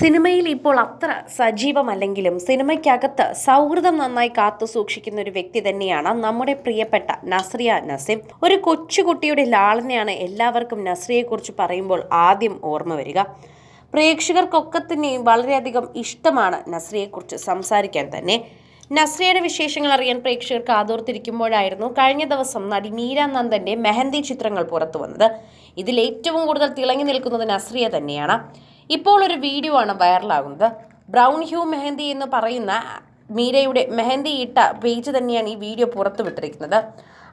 സിനിമയിൽ ഇപ്പോൾ അത്ര സജീവമല്ലെങ്കിലും സിനിമയ്ക്കകത്ത് സൗഹൃദം നന്നായി കാത്തു സൂക്ഷിക്കുന്ന ഒരു വ്യക്തി തന്നെയാണ് നമ്മുടെ പ്രിയപ്പെട്ട നസ്രിയ നസീം. ഒരു കൊച്ചുകുട്ടിയുടെ ലാളനയാണ് എല്ലാവർക്കും നസ്രിയെക്കുറിച്ച് പറയുമ്പോൾ ആദ്യം ഓർമ്മ വരിക. പ്രേക്ഷകർക്കൊക്കെ തന്നെയും വളരെയധികം ഇഷ്ടമാണ് നസ്രിയെക്കുറിച്ച് സംസാരിക്കാൻ തന്നെ. നസ്രിയയുടെ വിശേഷങ്ങൾ അറിയാൻ പ്രേക്ഷകർക്ക് ആതോർത്തിരിക്കുമ്പോഴായിരുന്നു കഴിഞ്ഞ ദിവസം നടി മീര നന്ദന്റെ മെഹന്തി ചിത്രങ്ങൾ പുറത്തു വന്നത് ഇതിൽ ഏറ്റവും കൂടുതൽ തിളങ്ങി നിൽക്കുന്നത് നസ്രിയ തന്നെയാണ്. ഇപ്പോൾ ഒരു വീഡിയോ ആണ് വൈറലാകുന്നത് ബ്രൗൺ ഹ്യൂ മെഹന്തി എന്ന് പറയുന്ന മീരയുടെ മെഹന്തി ഇട്ട പേജ് തന്നെയാണ് ഈ വീഡിയോ പുറത്തുവിട്ടിരിക്കുന്നത്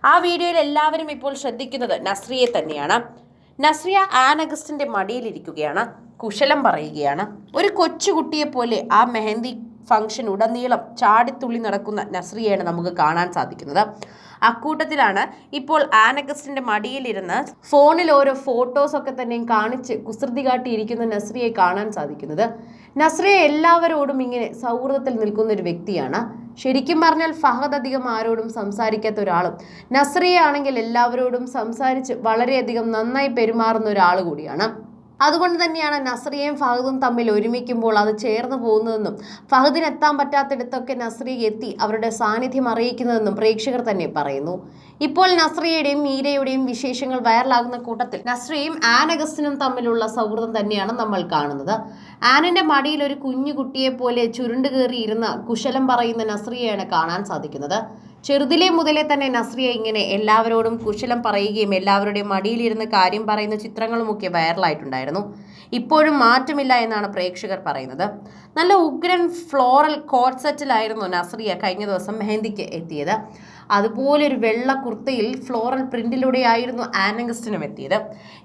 ആ വീഡിയോയിൽ എല്ലാവരും ഇപ്പോൾ ശ്രദ്ധിക്കുന്നത് നസ്രിയെ തന്നെയാണ്. നസ്രിയ ആൻ അഗസ്റ്റിന്റെ മടിയിലിരിക്കുകയാണ് കുശലം പറയുകയാണ്. ഒരു കൊച്ചുകുട്ടിയെ പോലെ ആ മെഹന്തി ഫംഗ്ഷൻ ഉടനീളം ചാടിത്തുള്ളി നടക്കുന്ന നസ്രിയയാണ് നമുക്ക് കാണാൻ സാധിക്കുന്നത്. അക്കൂട്ടത്തിലാണ് ഇപ്പോൾ ആനഗസ്റ്റിന്റെ മടിയിലിരുന്ന് ഫോണിൽ ഓരോ ഫോട്ടോസ് ഒക്കെ തന്നെയും കാണിച്ച് കുസൃതി കാട്ടിയിരിക്കുന്ന നസ്രിയെ കാണാൻ സാധിക്കുന്നത്. നസ്രിയ എല്ലാവരോടും ഇങ്ങനെ സൗഹൃദത്തിൽ നിൽക്കുന്ന ഒരു വ്യക്തിയാണ്. ശരിക്കും പറഞ്ഞാൽ ഫഹദ് അധികം ആരോടും സംസാരിക്കാത്ത ഒരാളും നസ്രിയ ആണെങ്കിൽ എല്ലാവരോടും സംസാരിച്ച് വളരെയധികം നന്നായി പെരുമാറുന്ന ഒരാൾ കൂടിയാണ്. അതുകൊണ്ട് തന്നെയാണ് നസ്രിയയും ഫഹദും തമ്മിൽ ഒരുമിക്കുമ്പോൾ അത് ചേർന്ന് പോകുന്നതെന്നും ഫഹദിന് എത്താൻ പറ്റാത്തിടത്തൊക്കെ നസ്രി എത്തി അവരുടെ സാന്നിധ്യം അറിയിക്കുന്നതെന്നും പ്രേക്ഷകർ തന്നെ പറയുന്നു. ഇപ്പോൾ നസ്രിയയുടെയും മീരയുടെയും വിശേഷങ്ങൾ വൈറലാകുന്ന കൂട്ടത്തിൽ നസ്രിയും ആനഗസ്റ്റിനും തമ്മിലുള്ള സൗഹൃദം തന്നെയാണ് നമ്മൾ കാണുന്നത്. ആനിന്റെ മടിയിൽ ഒരു കുഞ്ഞു കുട്ടിയെ പോലെ ചുരുണ്ടുകേറിയിരുന്ന കുശലം പറയുന്ന നസ്രിയയാണ് കാണാൻ സാധിക്കുന്നത്. ചെറുതിലെ മുതലേ തന്നെ നസ്രിയ ഇങ്ങനെ എല്ലാവരോടും കുശലം പറയുകയും എല്ലാവരുടെയും മടിയിലിരുന്ന് കാര്യം പറയുന്ന ചിത്രങ്ങളുമൊക്കെ വൈറലായിട്ടുണ്ടായിരുന്നു. ഇപ്പോഴും മാറ്റമില്ല എന്നാണ് പ്രേക്ഷകർ പറയുന്നത്. നല്ല ഉഗ്രൻ ഫ്ലോറൽ കോട്ട്സെറ്റിലായിരുന്നു നസ്രിയ കഴിഞ്ഞ ദിവസം മെഹന്തിക്ക് എത്തിയത്. അതുപോലെ ഒരു വെള്ള കുർത്തയിൽ ഫ്ലോറൽ പ്രിന്റിലൂടെയായിരുന്നു ആനഗസ്റ്റിനും എത്തിയത്.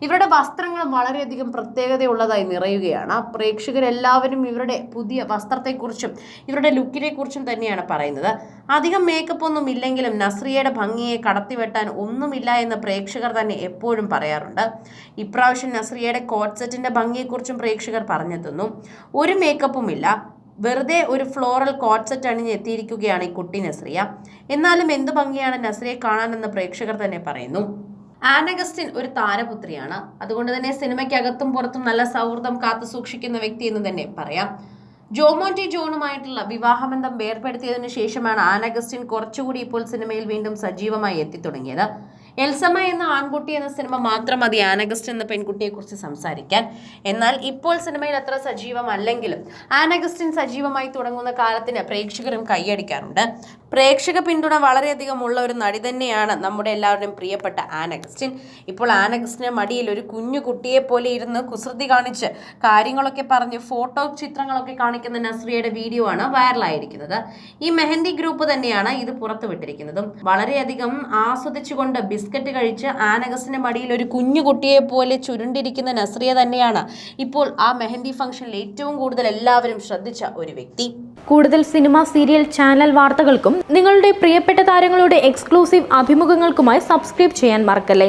ഇവരുടെ വസ്ത്രങ്ങൾ വളരെയധികം പ്രത്യേകതയുള്ളതായി നിറയുകയാണ്. പ്രേക്ഷകരെല്ലാവരും ഇവരുടെ പുതിയ വസ്ത്രത്തെക്കുറിച്ചും ഇവരുടെ ലുക്കിനെക്കുറിച്ചും തന്നെയാണ് പറയുന്നത്. അധികം മേക്കപ്പ് ഒന്നും ഇല്ലെങ്കിലും നസ്രിയയുടെ ഭംഗിയെ കടത്തിവെട്ടാൻ ഒന്നുമില്ല എന്ന് പ്രേക്ഷകർ തന്നെ എപ്പോഴും പറയാറുണ്ട്. ഇപ്രാവശ്യം നസ്രിയയുടെ കോട്ട് സെറ്റിന്റെ ഭംഗിയെക്കുറിച്ചും പ്രേക്ഷകർ പറഞ്ഞെത്തുന്നു. ഒരു മേക്കപ്പും ഇല്ല. വെറുതെ ഒരു ഫ്ലോറൽ കോട്ട് സെറ്റ് അണിഞ്ഞ് എത്തിയിരിക്കുകയാണ് ഈ കുട്ടി നസ്രിയ. എന്നാലും എന്ത് ഭംഗിയാണ് നസ്രിയെ കാണാനെന്ന് പ്രേക്ഷകർ തന്നെ പറയുന്നു. ആനഗസ്റ്റിൻ ഒരു താരപുത്രിയാണ്. അതുകൊണ്ട് തന്നെ സിനിമയ്ക്കകത്തും പുറത്തും നല്ല സൗഹൃദം കാത്തു സൂക്ഷിക്കുന്ന വ്യക്തി എന്ന് തന്നെ പറയാം. ജോമോന്റി ജോണുമായിട്ടുള്ള വിവാഹബന്ധം വേർപ്പെടുത്തിയതിനു ശേഷമാണ് ആനഗസ്റ്റിൻ കുറച്ചുകൂടി ഇപ്പോൾ സിനിമയിൽ വീണ്ടും സജീവമായി എത്തിത്തുടങ്ങിയത്. എൽസമ്മ എന്ന ആൺകുട്ടി എന്ന സിനിമ മാത്രം മതി. ആനഗസ്റ്റ് എന്ന പെൺകുട്ടിയെക്കുറിച്ച് സംസാരിക്കാൻ. എന്നാൽ ഇപ്പോൾ സിനിമയിൽ അത്ര സജീവമല്ലെങ്കിലും ആനഗസ്റ്റിൻ സജീവമായി തുടങ്ങുന്ന കാലത്തിന് പ്രേക്ഷകരും കൈയടിക്കാറുണ്ട്. പ്രേക്ഷക പിന്തുണ വളരെയധികം ഉള്ള ഒരു നടി തന്നെയാണ് നമ്മുടെ എല്ലാവരുടെയും പ്രിയപ്പെട്ട ആനഗസ്റ്റിൻ. ഇപ്പോൾ ആനഗസ്റ്റിന് മടിയിൽ ഒരു കുഞ്ഞു കുട്ടിയെ പോലെ ഇരുന്ന് കുസൃതി കാണിച്ച് കാര്യങ്ങളൊക്കെ പറഞ്ഞ് ഫോട്ടോ ചിത്രങ്ങളൊക്കെ കാണിക്കുന്ന നസ്രിയയുടെ വീഡിയോ ആണ് വൈറലായിരിക്കുന്നത്. ഈ മെഹന്തി ഗ്രൂപ്പ് തന്നെയാണ് ഇത് പുറത്തുവിട്ടിരിക്കുന്നതും. വളരെയധികം ആസ്വദിച്ചുകൊണ്ട് ബിസ്ക്കറ്റ് കഴിച്ച് ആനഗസിന്റെ മടിയിൽ ഒരു കുഞ്ഞു കുട്ടിയെ പോലെ ചുരുണ്ടിരിക്കുന്ന നസ്രിയ തന്നെയാണ് ഇപ്പോൾ ആ മെഹന്തി ഫംഗ്ഷനിൽ ഏറ്റവും കൂടുതൽ എല്ലാവരും ശ്രദ്ധിച്ച ഒരു വ്യക്തി. കൂടുതൽ സിനിമ സീരിയൽ ചാനൽ വാർത്തകൾക്കും നിങ്ങളുടെ പ്രിയപ്പെട്ട താരങ്ങളുടെ എക്സ്ക്ലൂസീവ് അഭിമുഖങ്ങൾക്കുമായി സബ്സ്ക്രൈബ് ചെയ്യാൻ മറക്കല്ലേ?